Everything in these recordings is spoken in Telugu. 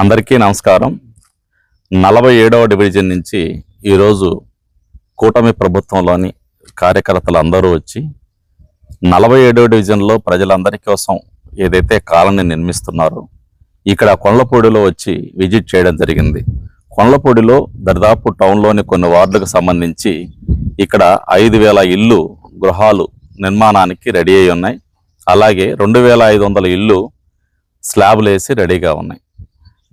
అందరికీ నమస్కారం. నలభై ఏడవ డివిజన్ నుంచి ఈరోజు కూటమి ప్రభుత్వంలోని కార్యకర్తలు అందరూ వచ్చి నలభై ఏడవ డివిజన్లో ప్రజలందరి కోసం ఏదైతే కాలనీ నిర్మిస్తున్నారో ఇక్కడ కొండపూడిలో వచ్చి విజిట్ చేయడం జరిగింది. కొండపూడిలో దరిదాపు టౌన్లోని కొన్ని వార్డులకు సంబంధించి ఇక్కడ ఐదు వేల ఇల్లు గృహాలు నిర్మాణానికి రెడీ అయి ఉన్నాయి. అలాగే రెండు వేల ఐదు వందల ఇల్లు స్లాబ్లు వేసి రెడీగా ఉన్నాయి.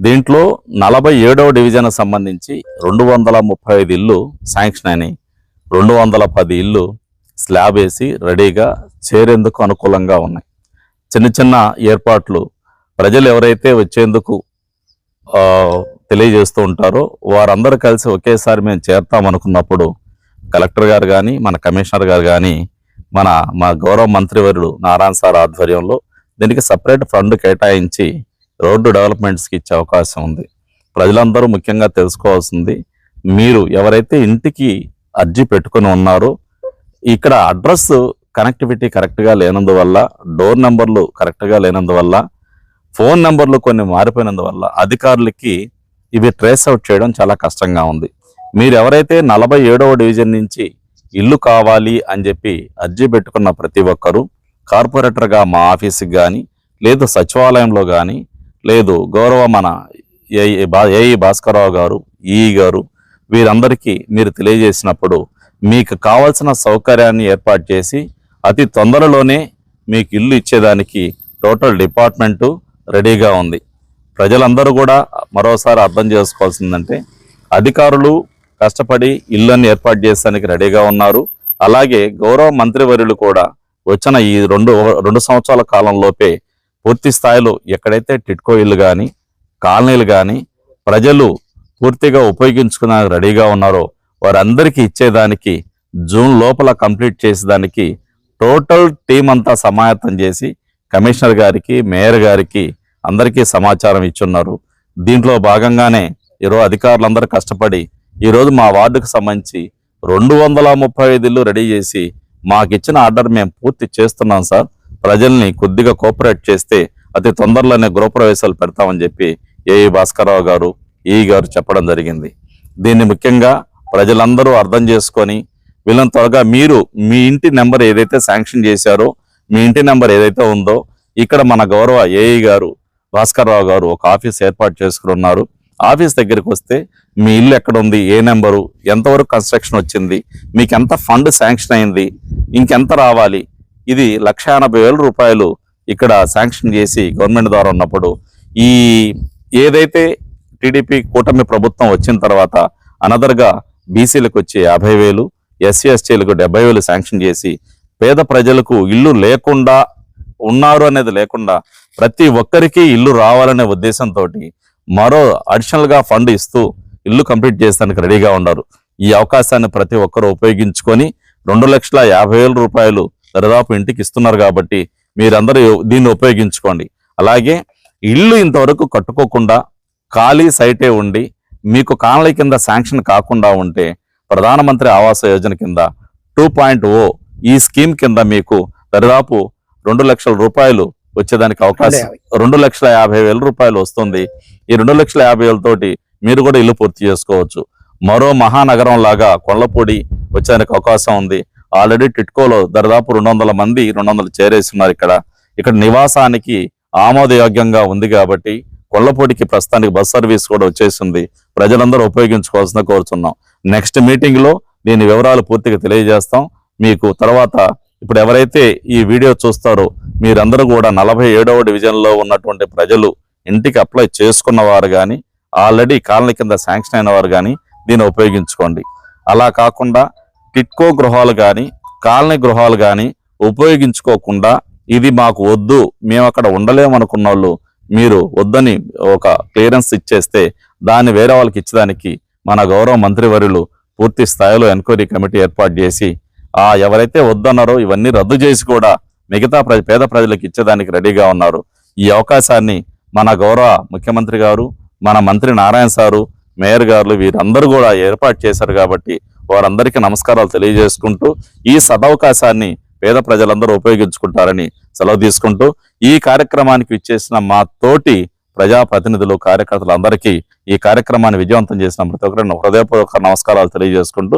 దీంట్లో నలభై ఏడవ డివిజన్ సంబంధించి రెండు వందల ముప్పై ఐదు ఇల్లు శాంక్షన్ అయినాయి. రెండు వందల పది ఇల్లు స్లాబ్ వేసి రెడీగా చేరేందుకు అనుకూలంగా ఉన్నాయి. చిన్న చిన్న ఏర్పాట్లు ప్రజలు ఎవరైతే వచ్చేందుకు తెలియజేస్తూ ఉంటారో వారందరూ కలిసి ఒకేసారి మేము చేరుతామనుకున్నప్పుడు కలెక్టర్ గారు కానీ మన కమిషనర్ గారు కానీ మన మా గౌరవ మంత్రివర్యులు నారాయణ సార్ ఆధ్వర్యంలో దీనికి సపరేట్ ఫండ్ కేటాయించి రోడ్డు డెవలప్మెంట్స్కి ఇచ్చే అవకాశం ఉంది. ప్రజలందరూ ముఖ్యంగా తెలుసుకోవాల్సింది మీరు ఎవరైతే ఇంటికి అర్జీ పెట్టుకొని ఉన్నారో ఇక్కడ అడ్రస్ కనెక్టివిటీ కరెక్ట్గా లేనందువల్ల డోర్ నెంబర్లు కరెక్ట్గా లేనందువల్ల ఫోన్ నెంబర్లు కొన్ని మారిపోయినందువల్ల అధికారులకి ఇవి ట్రేస్ అవుట్ చేయడం చాలా కష్టంగా ఉంది. మీరు ఎవరైతే నలభై ఏడవ డివిజన్ నుంచి ఇల్లు కావాలి అని చెప్పి అర్జీ పెట్టుకున్న ప్రతి ఒక్కరూ కార్పొరేటర్గా మా ఆఫీస్కి కానీ లేదు సచివాలయంలో కానీ లేదు గౌరవ మన ఏఈ బా ఏఈ భాస్కరరావు గారు ఈఈ గారు వీరందరికీ మీరు తెలియజేసినప్పుడు మీకు కావాల్సిన సౌకర్యాన్ని ఏర్పాటు చేసి అతి తొందరలోనే మీకు ఇల్లు ఇచ్చేదానికి టోటల్ డిపార్ట్మెంటు రెడీగా ఉంది. ప్రజలందరూ కూడా మరోసారి అర్థం చేసుకోవాల్సిందంటే అధికారులు కష్టపడి ఇళ్ళని ఏర్పాటు చేసేదానికి రెడీగా ఉన్నారు. అలాగే గౌరవ మంత్రివర్యులు కూడా వచ్చిన ఈ రెండు రెండు సంవత్సరాల కాలంలోపే పూర్తి స్థాయిలో ఎక్కడైతే టిట్కో ఇల్లు కానీ కాలనీలు కానీ ప్రజలు పూర్తిగా ఉపయోగించుకున్న రెడీగా ఉన్నారో వారందరికీ ఇచ్చేదానికి జూన్ లోపల కంప్లీట్ చేసేదానికి టోటల్ టీం అంతా సమాయత్తం చేసి కమిషనర్ గారికి మేయర్ గారికి అందరికీ సమాచారం ఇచ్చున్నారు. దీంట్లో భాగంగానే ఈరోజు అధికారులందరూ కష్టపడి ఈరోజు మా వార్డుకు సంబంధించి రెండు వందల ముప్పై ఐదు ఇల్లు రెడీ చేసి మాకు ఇచ్చిన ఆర్డర్ మేము పూర్తి చేస్తున్నాం సార్. ప్రజల్ని కొద్దిగా కోఆపరేట్ చేస్తే అతి తొందరలోనే గృహప్రవేశాలు పెడతామని చెప్పి ఏఈ భాస్కరరావు గారు ఈ. గారు చెప్పడం జరిగింది. దీన్ని ముఖ్యంగా ప్రజలందరూ అర్థం చేసుకొని వీళ్ళని త్వరగా మీరు మీ ఇంటి నెంబర్ ఏదైతే శాంక్షన్ చేశారో మీ ఇంటి నెంబర్ ఏదైతే ఉందో ఇక్కడ మన గౌరవ ఏఈ గారు భాస్కర్రావు గారు ఒక ఆఫీస్ ఏర్పాటు చేసుకుని ఉన్నారు. ఆఫీస్ దగ్గరికి వస్తే మీ ఇల్లు ఎక్కడ ఉంది ఏ నెంబరు ఎంతవరకు కన్స్ట్రక్షన్ వచ్చింది మీకు ఎంత ఫండ్ శాంక్షన్ అయింది ఇంకెంత రావాలి ఇది లక్ష ఎనభై వేల రూపాయలు ఇక్కడ శాంక్షన్ చేసి గవర్నమెంట్ ద్వారా ఉన్నప్పుడు ఈ ఏదైతే టీడీపీ కూటమి ప్రభుత్వం వచ్చిన తర్వాత అనదర్గా బీసీలకు వచ్చే యాభై వేలు ఎస్సీ ఎస్టీలకు డెబ్బై వేలు శాంక్షన్ చేసి పేద ప్రజలకు ఇల్లు లేకుండా ఉన్నారు అనేది లేకుండా ప్రతి ఒక్కరికి ఇల్లు రావాలనే ఉద్దేశంతో మరో అడిషనల్గా ఫండ్ ఇస్తూ ఇల్లు కంప్లీట్ చేసేందుకు రెడీగా ఉన్నారు. ఈ అవకాశాన్ని ప్రతి ఒక్కరూ ఉపయోగించుకొని రెండు లక్షల యాభై వేల రూపాయలు దాదాపు ఇంటికి ఇస్తున్నారు కాబట్టి మీరందరూ దీన్ని ఉపయోగించుకోండి. అలాగే ఇల్లు ఇంతవరకు కట్టుకోకుండా ఖాళీ సైటే ఉండి మీకు కాలనీ కింద శాంక్షన్ కాకుండా ఉంటే ప్రధానమంత్రి ఆవాస యోజన కింద టూ పాయింట్ ఓ ఈ స్కీమ్ కింద మీకు దరిదాపు రెండు లక్షల రూపాయలు వచ్చేదానికి అవకాశం. రెండు లక్షల యాభై వేల రూపాయలు వస్తుంది. ఈ రెండు లక్షల యాభై వేలతోటి మీరు కూడా ఇల్లు పూర్తి చేసుకోవచ్చు. మరో మహానగరం లాగా కొల్లపూడి వచ్చేదానికి అవకాశం ఉంది. ఆల్రెడీ టిట్కోలో దరిదాపు రెండు వందల మంది రెండు వందలు చేరేస్తున్నారు ఇక్కడ. ఇక్కడ నివాసానికి ఆమోదయోగ్యంగా ఉంది కాబట్టి కొల్లపూడికి ప్రస్తుతానికి బస్ సర్వీస్ కూడా వచ్చేసింది. ప్రజలందరూ ఉపయోగించుకోవాల్సిన కోరుతున్నాం నెక్స్ట్ మీటింగ్లో దీని వివరాలు పూర్తిగా తెలియజేస్తాం. మీకు తర్వాత ఇప్పుడు ఎవరైతే ఈ వీడియో చూస్తారో మీరందరూ కూడా నలభై ఏడవ డివిజన్లో ఉన్నటువంటి ప్రజలు ఇంటికి అప్లై చేసుకున్న వారు కానీ ఆల్రెడీ కాలనీ కింద శాంక్షన్ అయిన వారు కానీ దీన్ని ఉపయోగించుకోండి. అలా కాకుండా టిట్కో గృహాలు కానీ కాలనీ గృహాలు కానీ ఉపయోగించుకోకుండా ఇది మాకు వద్దు మేము అక్కడ ఉండలేమనుకున్న వాళ్ళు మీరు వద్దని ఒక క్లియరెన్స్ ఇచ్చేస్తే దాన్ని వేరే వాళ్ళకి ఇచ్చేదానికి మన గౌరవ మంత్రివర్యులు పూర్తి స్థాయిలో ఎంక్వైరీ కమిటీ ఏర్పాటు చేసి ఆ ఎవరైతే వద్దన్నారో ఇవన్నీ రద్దు చేసి కూడా మిగతా ప్ర పేద ప్రజలకు ఇచ్చేదానికి రెడీగా ఉన్నారు. ఈ అవకాశాన్ని మన గౌరవ ముఖ్యమంత్రి గారు మన మంత్రి నారాయణ సారు మేయర్ గారు వీరందరూ కూడా ఏర్పాటు చేశారు కాబట్టి వారందరికీ నమస్కారాలు తెలియజేసుకుంటూ ఈ సదవకాశాన్ని పేద ప్రజలందరూ ఉపయోగించుకుంటారని సెలవు తీసుకుంటూ ఈ కార్యక్రమానికి ఇచ్చేసిన మా తోటి ప్రజాప్రతినిధులు కార్యకర్తలు అందరికీ ఈ కార్యక్రమాన్ని విజయవంతం చేసిన ప్రతి ఒక్కరిని హృదయపూర్వక నమస్కారాలు తెలియజేసుకుంటూ